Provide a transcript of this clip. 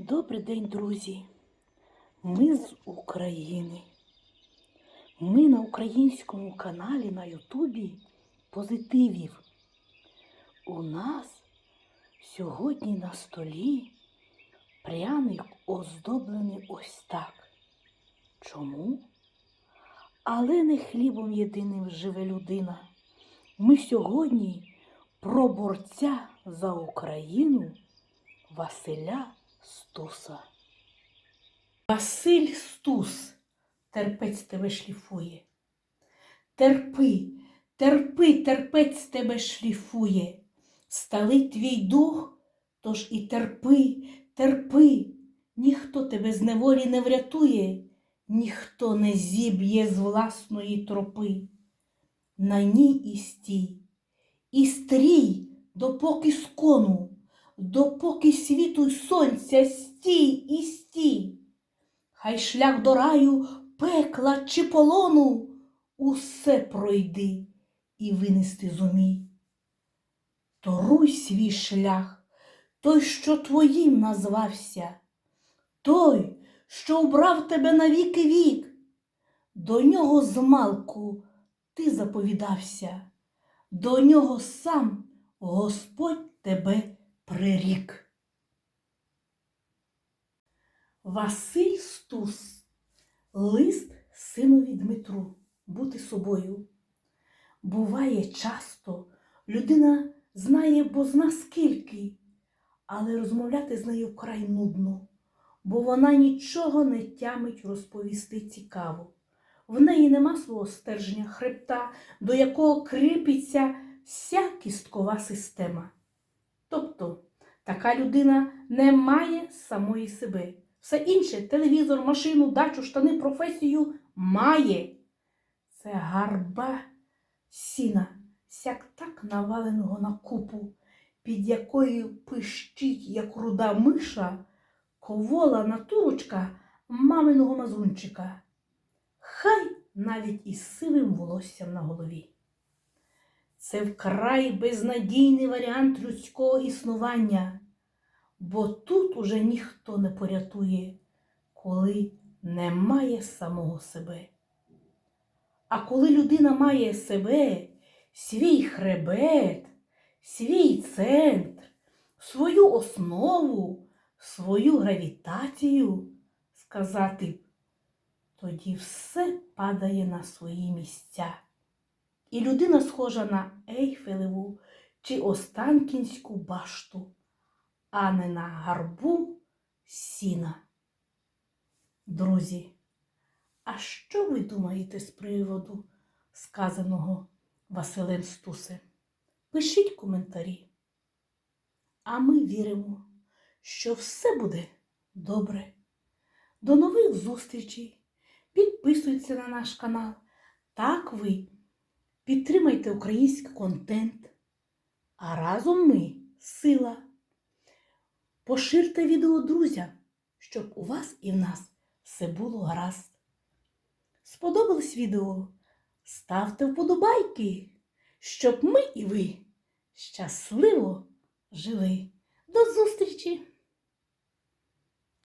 Добрий день, друзі! Ми з України. Ми на українському каналі на Ютубі Позитивів. У нас сьогодні на столі пряник оздоблений ось так. Чому? Але не хлібом єдиним живе людина. Ми сьогодні про борця за Україну Василя Стуса. Василь Стус, терпець тебе шліфує. Терпи, терпи, терпець тебе шліфує. Сталий твій дух, тож і терпи, терпи. Ніхто тебе з неволі не врятує, ніхто не зіб'є з власної тропи. На ній і стій, і стрій, допоки скону, допоки світу й сонця стій і стій. Хай шлях до раю, пекла чи полону, усе пройди і винести зумій. Торуй свій шлях, той, що твоїм назвався, той, що обрав тебе на віки вік, до нього змалку ти заповідався, до нього сам Господь тебе прирік. Василь Стус, лист синові Дмитру, бути собою. Буває часто, людина знає, бо зна скільки, але розмовляти з нею вкрай нудно, бо вона нічого не тямить розповісти цікаво. В неї нема свого стержня хребта, до якого кріпиться вся кісткова система. Тобто така людина не має самої себе. Все інше телевізор, машину, дачу, штани, професію має. Це гарба сіна, сяк так наваленого на купу, під якою пищить, як руда миша, ковола натурочка маминого мазунчика. Хай навіть із сивим волоссям на голові. Це вкрай безнадійний варіант людського існування, бо тут уже ніхто не порятує, коли немає самого себе. А коли людина має себе, свій хребет, свій центр, свою основу, свою гравітацію, сказати, тоді все падає на свої місця. І людина схожа на Ейфелеву чи Останкінську башту, а не на гарбу сіна. Друзі, а що ви думаєте з приводу сказаного Василем Стусем? Пишіть коментарі. А ми віримо, що все буде добре. До нових зустрічей! Підписуйтесь на наш канал. Так ви підтримайте український контент. А разом ми сила. Поширте відео друзям, щоб у вас і в нас все було гаразд. Сподобалось відео? Ставте вподобайки, щоб ми і ви щасливо жили. До зустрічі!